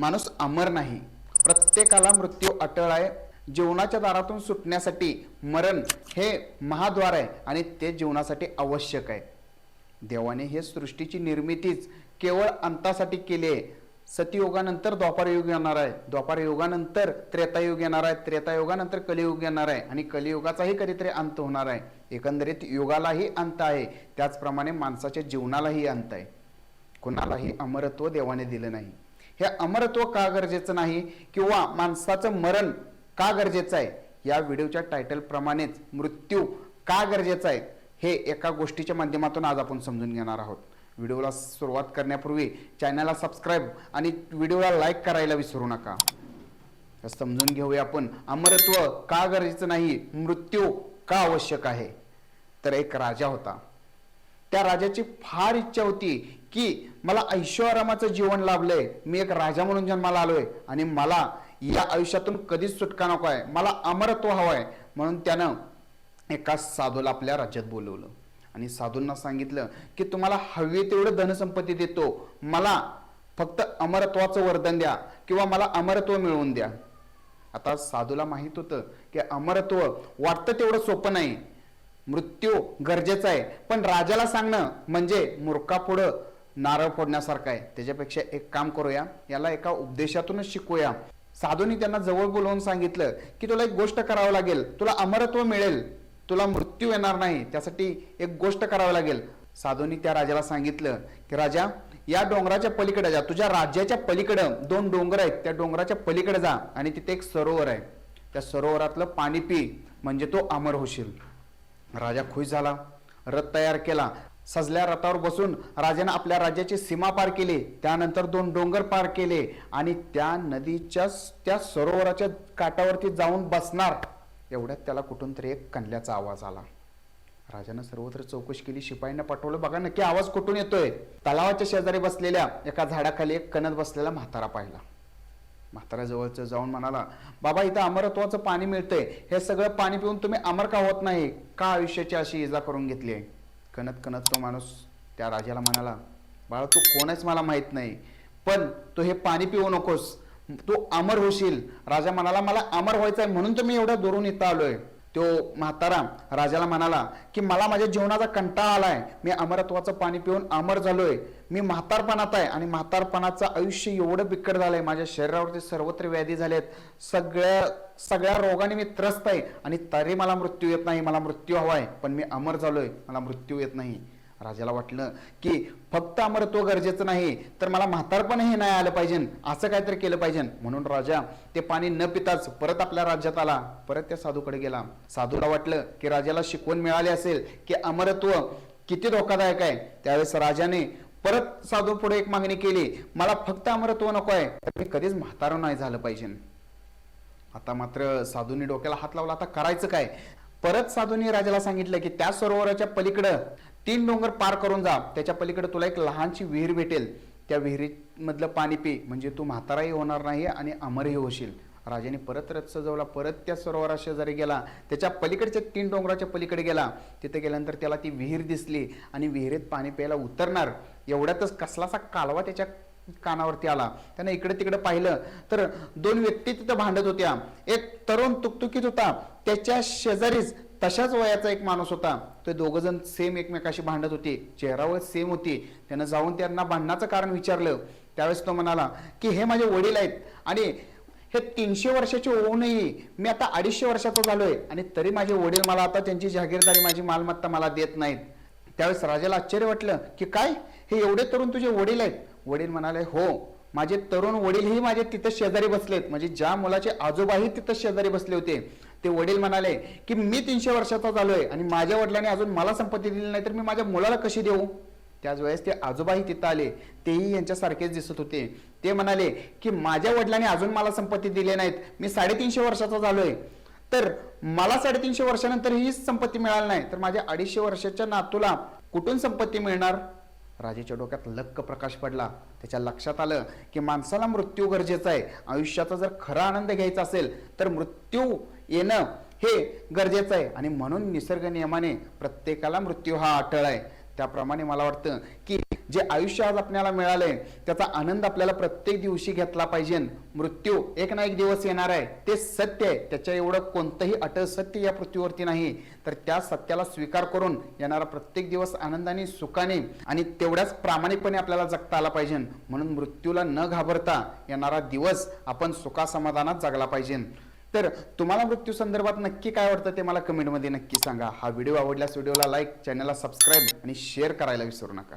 माणूस अमर नाही. प्रत्येकाला मृत्यू अटळ आहे. जीवनाच्या दारातून सुटण्यासाठी मरण हे महाद्वार आहे आणि ते जीवनासाठी आवश्यक आहे. देवाने हे सृष्टीची निर्मितीच केवळ अंतासाठी केली आहे. सतयुगानंतर द्वापारयुग येणार आहे. द्वापारयुगानंतर त्रेतायुग येणार आहे. त्रेतायुगानंतर कलियुग येणार आहे आणि कलियुगाचाही कधीतरी अंत होणार आहे. एकंदरीत युगालाही अंत आहे. त्याचप्रमाणे माणसाच्या जीवनालाही अंत आहे. कुणालाही अमरत्व देवाने दिलं नाही. हे अमरत्व का गरजेचं नाही किंवा माणसाचं मरण का गरजेचं आहे? या व्हिडिओच्या टायटलप्रमाणेच मृत्यू का गरजेचं आहे? हे एका गोष्टीच्या माध्यमातून आज आपण समजून घेणार आहोत. व्हिडिओला सुरुवात करण्यापूर्वी चॅनलला सबस्क्राईब आणि व्हिडिओला लाईक करायला विसरू नका. समजून घेऊया आपण अमरत्व का गरजेचं नाही? मृत्यू का आवश्यक आहे? तर एक राजा होता. त्या राजाची फार इच्छा होती की मला ऐश्वरामाचं जीवन लाभलंय. मी एक राजा म्हणून जन्माला आलोय आणि मला या आयुष्यातून कधीच सुटका नको आहे. मला अमरत्व हवंय. म्हणून त्यानं एका साधूला आपल्या राज्यात बोलवलं. आणि साधूंना सांगितलं की तुम्हाला हवी तेवढं धनसंपत्ती देतो. मला फक्त अमरत्वाचं वरदान द्या किंवा मला अमरत्व मिळवून द्या. आता साधूला माहीत होतं की अमरत्व वाटतं तेवढं सोपं नाही. मृत्यू गरजेचं आहे. पण राजाला सांगणं म्हणजे मूर्खापुढं नारळ फोडण्यासारखं आहे. त्याच्यापेक्षा एक काम करूया. याला एका उपदेशातूनच शिकूया. साधूंनी त्यांना जवळ बोलवून सांगितलं की तुला एक गोष्ट करावं लागेल. तुला अमरत्व मिळेल. तुला मृत्यू येणार नाही. त्यासाठी एक गोष्ट करावी लागेल. साधूंनी त्या राजाला सांगितलं की राजा या डोंगराच्या पलीकडे जा. तुझ्या राज्याच्या पलीकडं दोन डोंगर आहेत. त्या डोंगराच्या पलीकडे जा आणि तिथे एक सरोवर आहे. त्या सरोवरातलं पाणी पी. म्हणजे तो अमर होशील. राजा खुश झाला. रथ तयार केला. सजल्या रथावर बसून राजाने आपल्या राज्याची सीमा पार केली. त्यानंतर दोन डोंगर पार केले आणि त्या नदीच्या त्या सरोवराच्या काठावरती जाऊन बसणार. एवढ्यात त्याला कुठून तरी एक कणल्याचा आवाज आला. राजानं सर्वत्र चौकशी केली. शिपाईंना पाठवलं बघा नक्की आवाज कुठून येतोय? तलावाच्या शेजारी बसलेल्या एका झाडाखाली एक कणत बसलेला म्हातारा पाहिला. म्हाताराजवळच जाऊन म्हणाला बाबा इथं अमरत्वाचं पाणी मिळतंय. हे सगळं पाणी पिऊन तुम्ही अमर का होत नाही? का आयुष्याची अशी इजा करून घेतली आहे? कणत कणत तो माणूस त्या राजाला म्हणाला बाळा तू कोणच मला माहीत नाही पण तू हे पाणी पिऊ नकोस तू अमर होशील. राजा म्हणाला मला अमर व्हायचं आहे म्हणून तर मी एवढ्या दुरून इथं आलोय. तो म्हातारा राजाला म्हणाला की मला माझ्या जीवनाचा कंटाळा आलाय. मी अमरत्वाचं पाणी पिऊन अमर झालोय. मी म्हातारपणात आहे आणि म्हातारपणाचं आयुष्य एवढं बिकट झालंय. माझ्या शरीरावरती सर्वत्र व्याधी झालेत. सगळ्या सगळ्या रोगाने मी त्रस्त आहे आणि तरी मला मृत्यू येत नाही. मला मृत्यू हवाय पण मी अमर झालोय. मला मृत्यू येत नाही. राजाला वाटलं की फक्त अमरत्व गरजेचं नाही तर मला म्हातारपणही नाही आलं पाहिजे असं काहीतरी केलं पाहिजे. म्हणून राजा ते पाणी न पिताच परत आपल्या राज्यात आला. परत त्या साधूकडे गेला. साधूला वाटलं की राजाला शिकवण मिळाली असेल की अमरत्व किती धोकादायक आहे. त्यावेळेस राजाने परत साधू पुढे एक मागणी केली मला फक्त अमरत्व नको आहे तर मी कधीच म्हातारं नाही झालं पाहिजे. आता मात्र साधूंनी डोक्याला हात लावला. आता करायचं काय? परत साधूंनी राजाला सांगितलं की त्या सरोवराच्या पलीकडं तीन डोंगर पार करून जा. त्याच्या पलीकडे तुला एक लहानशी विहीर भेटेल. त्या विहिरीमधलं पाणी पी. म्हणजे तू म्हाताराही होणार नाही आणि अमरही होशील. राजाने परत रथ सजवला. परत त्या सरोवरा शेजारी गेला. त्याच्या पलीकडच्या तीन डोंगराच्या पलीकडे गेला. तिथे गेल्यानंतर त्याला ती विहीर दिसली आणि विहिरीत पाणी प्यायला उतरणार. एवढ्यातच कसलासा कालवा त्याच्या कानावरती आला. त्यानं इकडे तिकडे पाहिलं. तर दोन व्यक्ती तिथं भांडत होत्या. एक तरुण तुकतुकीत होता. त्याच्या शेजारीच तशाच वयाचा एक माणूस होता. ते दोघंजण सेम एकमेकाशी भांडत होते. चेहरावर सेम होती. त्यानं जाऊन त्यांना भांडणाचं कारण विचारलं. त्यावेळेस तो म्हणाला की हे माझे वडील आहेत. आणि हे तीनशे वर्षाचे होऊनही मी आता अडीचशे वर्षाचा आहे आणि तरी माझे वडील मला आता त्यांची जागीरदारी माझी मालमत्ता मला देत नाहीत. त्यावेळेस राजाला आश्चर्य वाटलं की काय? हे एवढे तरुण तुझे वडील आहेत. वडील म्हणाले हो. माझे तरुण वडीलही माझे तिथं शेजारी बसलेत. म्हणजे ज्या मुलाचे आजोबाही तिथं शेजारी बसले होते. ते वडील म्हणाले की मी तीनशे वर्षाचा झालोय आणि माझ्या वडिलांनी अजून मला संपत्ती दिली नाही तर मी माझ्या मुलाला कशी देऊ? त्याच वेळेस ते आजोबाही तिथं आले. तेही यांच्यासारखेच दिसत होते. ते म्हणाले की माझ्या वडिलांनी अजून मला संपत्ती दिली नाहीत. मी साडेतीनशे वर्षाचा झालोय. तर मला साडेतीनशे वर्षानंतर हीच संपत्ती मिळाली नाही. तर माझ्या अडीचशे वर्षाच्या नातूला कुठून संपत्ती मिळणार? राजेच्या डोक्यात लक्क प्रकाश पडला. त्याच्या लक्षात आलं की माणसाला मृत्यू गरजेचा आहे. आयुष्याचा जर खरा आनंद घ्यायचा असेल तर मृत्यू येणं हे गरजेचं आहे. आणि म्हणून निसर्ग नियमाने प्रत्येकाला मृत्यू हा अटळ आहे. त्याप्रमाणे मला वाटतं की जे आयुष्य आज आपल्याला मिळालंय त्याचा आनंद आपल्याला प्रत्येक दिवशी घेतला पाहिजे. मृत्यू एक ना एक दिवस येणार आहे. ते सत्य आहे. त्याच्या एवढं कोणतंही अटळ सत्य या पृथ्वीवरती नाही. तर त्या सत्याला स्वीकार करून येणारा प्रत्येक दिवस आनंदाने सुखाने आणि तेवढ्याच प्रामाणिकपणे आपल्याला जगता आला पाहिजे. म्हणून मृत्यूला न घाबरता येणारा दिवस आपण सुखासमाधानात जगला पाहिजे. तर तुम्हाला मृत्यू संदर्भात नक्की काय वाटतं ते मला कमेंटमध्ये नक्की सांगा. हा व्हिडिओ आवडल्यास व्हिडिओला लाईक चॅनलला सबस्क्राईब आणि शेअर करायला विसरू नका.